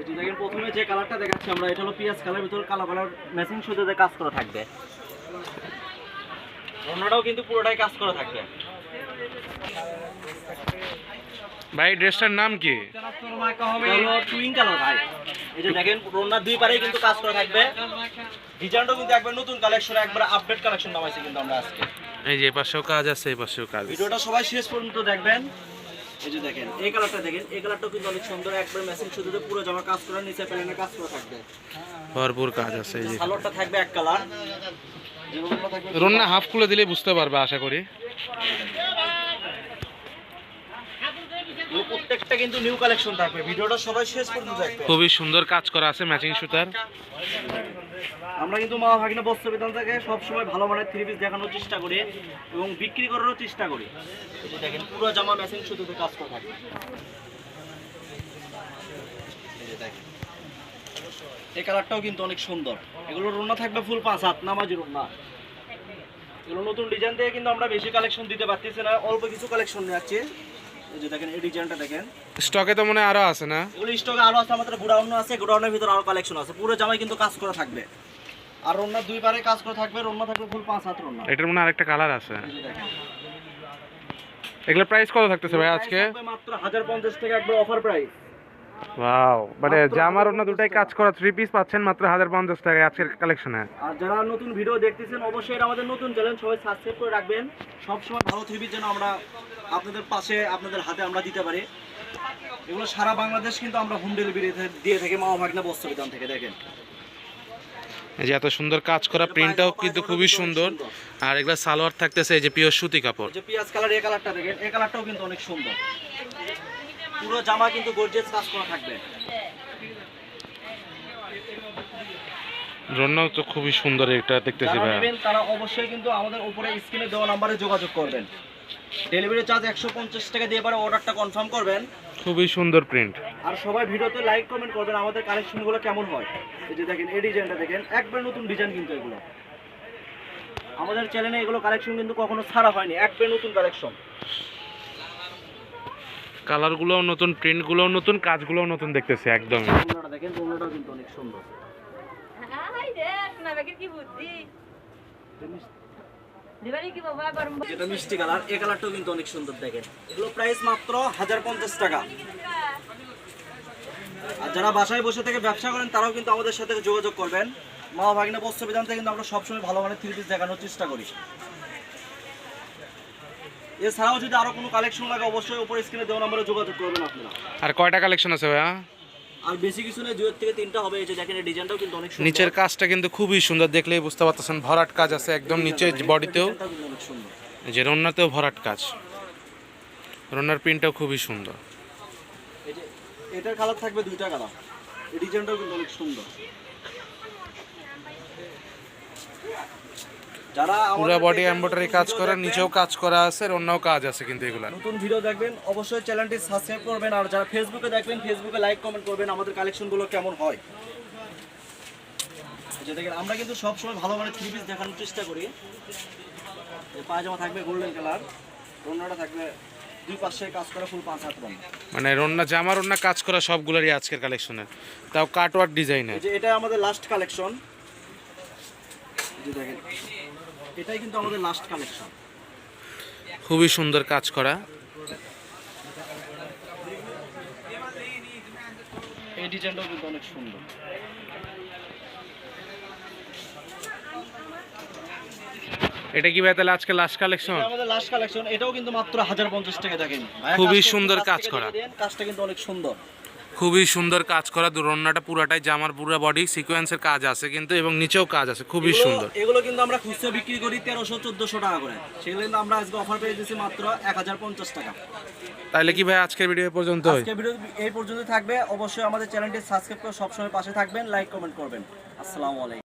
এটি দেখেন প্রথমে যে কালারটা দেখাচ্ছি আমরা এটা হলো পিয়াজ কালার ভিতর কালো কালার ম্যাচিং সুতোতে কাজ করা থাকবে। অন্যটাও কিন্তু পুরোটাই কাজ করা থাকবে। ভাই ড্রেসটার নাম কি? টুইন কালার ভাই। এই যে দেখেন রোনার দুই পারেই কিন্তু কাজ করা থাকবে। ডিজাইনটাও কিন্তু একবার নতুন কালেকশন একবার আপডেট কালেকশন নামাইছি কিন্তু আমরা আজকে। এই যে পাশেও কাজ আছে এই পাশেও কাজ। ভিডিওটা সবাই শেষ পর্যন্ত দেখবেন। এই যে দেখেন এই কালারটা দেখেন এই কালারটাও কিন্তু অনেক সুন্দর একবার মেশিন শুধুতে পুরো জামা কাজ করা নিচে প্যানেলে কাজ করা থাকবে। ভরপুর কাজ আছে এই যে। সালোয়ারটা থাকবে এক কালার। রন্না হাফ খুলে দিলে বুঝতে পারবে আশা করি। প্রত্যেকটা কিন্তু নিউ কালেকশন থাকবে। ভিডিওটা সবাই শেষ পর্যন্ত দেখবে। খুবই সুন্দর কাজ করা আছে ম্যাচিং সুতার আমরা কিন্তু মা ভাগিনা বস্ত্র বিধান থেকে সবসময় ভালো মানের থ্রি পিস দেখানোর চেষ্টা করি এবং বিক্রি করারও চেষ্টা করি। দেখেন পুরো জামা ম্যাচিং সুতোতে কাজ করা থাকে। এই এই কালারটাও কিন্তু অনেক সুন্দর। এগুলো রোনা থাকবে ফুল পাঁচ হাত নামাজি রোনা। এগুলো নতুন ডিজাইন থেকে কিন্তু আমরা বেশি কালেকশন দিতে পারতেছি না অল্প কিছু কালেকশন নিয়ে এই যে দেখেন এই ডিজাইনটা দেখেন। স্টকে তো মনে হয় আরও আছে না? এগুলো স্টকে আরও আছে আমাদের গোডাউন আছে গোডাউনের ভিতরে আরও কালেকশন আছে। পুরো জামাই কিন্তু কাজ করা থাকবে। আর রন্না দুই পারে কাজ করা থাকবে রন্না থাকবে ফুল পাঁচ হাত রন্না এটার মনে আরেকটা কালার আছে। এগুলোর প্রাইস কত থাকতেছে ভাই আজকে? মাত্র হাজার পঞ্চাশ টাকা একবার অফার প্রাইস ওয়াও মানে জামার অন্য 150 দুটাই কাজ করা থ্রি পিস পাচ্ছেন মাত্র হাজার পঞ্চাশ টাকায় আজকের কালেকশনে আর যারা নতুন ভিডিও দেখতেছেন অবশ্যই আমাদের নতুন চ্যানেল সবাই সাবস্ক্রাইব করে রাখবেন। সবসময় ভালো থ্রিপির যেন আমরা আপনাদের পাশে আপনাদের হাতে আমরা দিতে পারি। এগুলো সারা বাংলাদেশ কিন্তু আমরা হোম ডেলিভারি দিয়ে থাকি মা ভাগনা বস্ত্র বিধান থেকে দেখেন। যে এত সুন্দর কাজ করা প্রিন্টটাও কিন্তু খুবই সুন্দর। আর এগুলা সালোয়ার থাকতেছে এই যে পিওর সুতি কাপড়। যে পেঁয়াজ কালার এই কালারটা দেখেন এই কালারটাও কিন্তু অনেক সুন্দর। পুরো জামা কিন্তু গর্জিয়াস কাজ করা থাকবে। রন্নাও তো খুবই সুন্দর এটা দেখতেছি ভাই তারা অবশ্যই কিন্তু আমাদের উপরে স্ক্রিনে দেওয়া নাম্বারে যোগাযোগ করবেন। ডেলিভারি চার্জ একশো পঞ্চাশ টাকা দিয়ে পরে অর্ডারটা কনফার্ম করবেন। খুবই সুন্দর প্রিন্ট আর সবাই ভিডিওতে লাইক কমেন্ট করবেন আমাদের কালেকশনগুলো কেমন হয়। এই যে দেখেন এই ডিজাইনটা দেখেন একবার নতুন ডিজাইন কিন্তু এগুলো। আমাদের চ্যানেলে এগুলো কালেকশন কিন্তু কখনো ছাড়া হয়নি একবার নতুন কালেকশন কালারগুলোও নতুন প্রিন্টগুলোও নতুন কাজগুলোও নতুন দেখতেছি একদম দেখেন কিন্তু অনেক সুন্দর। যেটা মিষ্টি। কালার এই কালারটাও কিন্তু অনেক সুন্দর দেখেন। এগুলো প্রাইস মাত্র হাজার পঞ্চাশ টাকা। আর যারা বাসায় বসে থেকে ব্যবসা করেন তারাও কিন্তু আমাদের সাথে যোগাযোগ করবেন। মা ভাগিনা বস্ত্র বিধান থেকে কিন্তু আমরা সবসময় ভালো মানের থ্রি পিস দেখানোর চেষ্টা করি। এছাড়াও যদি আরও কোনো কালেকশন লাগে অবশ্যই উপরে স্ক্রিনে দেওয়া নম্বরে যোগাযোগ করবেন আপনারা। আর কয়টা কালেকশন আছে ভাইয়া? আর বেশি কিছু নেই দুয়ের থেকে তিনটা হবে। এই যে দেখেন ডিজাইনটাও কিন্তু অনেক সুন্দর। নিচের কাজটা কিন্তু খুবই সুন্দর দেখলেই বুঝতে পারতেছেন ভরাট কাজ আছে একদম নিচে বডিতেও যে রন্নাতেও ভরাট কাজ। রন্নার প্রিন্টটাও খুবই সুন্দর। এই যে এটার কালার থাকবে দুইটা কালার এই ডিজাইনটাও কিন্তু অনেক সুন্দর। পুরো বডি এমব্রয়ডারি কাজ করা নিচেও কাজ করা আছে আর অন্যও কাজ আছে কিন্তু এগুলা। নতুন ভিডিও দেখবেন অবশ্যই চ্যানেলটি সাবস্ক্রাইব করবেন আর যারা ফেসবুকে দেখবেন ফেসবুকে লাইক কমেন্ট করবেন আমাদের কালেকশনগুলো কেমন হয়। যে দেখেন আমরা কিন্তু সবসময় ভালো মানে থ্রি পিস দেখানোর চেষ্টা করি। পায়জামা থাকবে গোল্ডেন কালার অন্যটা থাকবে দুই পাশে কাজ করা ফুল পাঁচ হাত মানে রন্না জামা রন্না কাজ করা সবগুলোরই আজকের কালেকশনে তাও কাটওয়ার্ক ডিজাইনের এটা আমাদের লাস্ট কালেকশন দেখেন এটাই কিন্তু আমাদের লাস্ট কালেকশন খুবই সুন্দর কাজ করা। এই ডিজাইনটাও কিন্তু অনেক সুন্দর। এটা কি ভাই তাহলে আজকে লাস্ট কালেকশন আমাদের লাস্ট কালেকশন এটাও কিন্তু মাত্র হাজার পঞ্চাশ টাকা দেখেন। খুবই সুন্দর কাজ করা। কাজটা কিন্তু অনেক সুন্দর। খুবই সুন্দর কাজ করা রন্নাটা পুরাটাই জামার পুরা বডি সিকোয়েন্সের কাজ আছে কিন্তু এবং নিচেও কাজ আছে খুবই সুন্দর। এগুলো কিন্তু আমরা খুচরা বিক্রি করি তেরোশো চোদ্দশো টাকা করে। সেগুলো কিন্তু আমরা আজকে অফার পেয়ে গেছি মাত্র এক হাজার পঞ্চাশ টাকা। তাহলে কি ভাই আজকের ভিডিও পর্যন্ত ভিডিও এই পর্যন্ত থাকবে। অবশ্যই আমাদের চ্যানেলটি সাবস্ক্রাইব করে সবসময় পাশে থাকবেন লাইক কমেন্ট করবেন। আসসালামু আলাইকুম।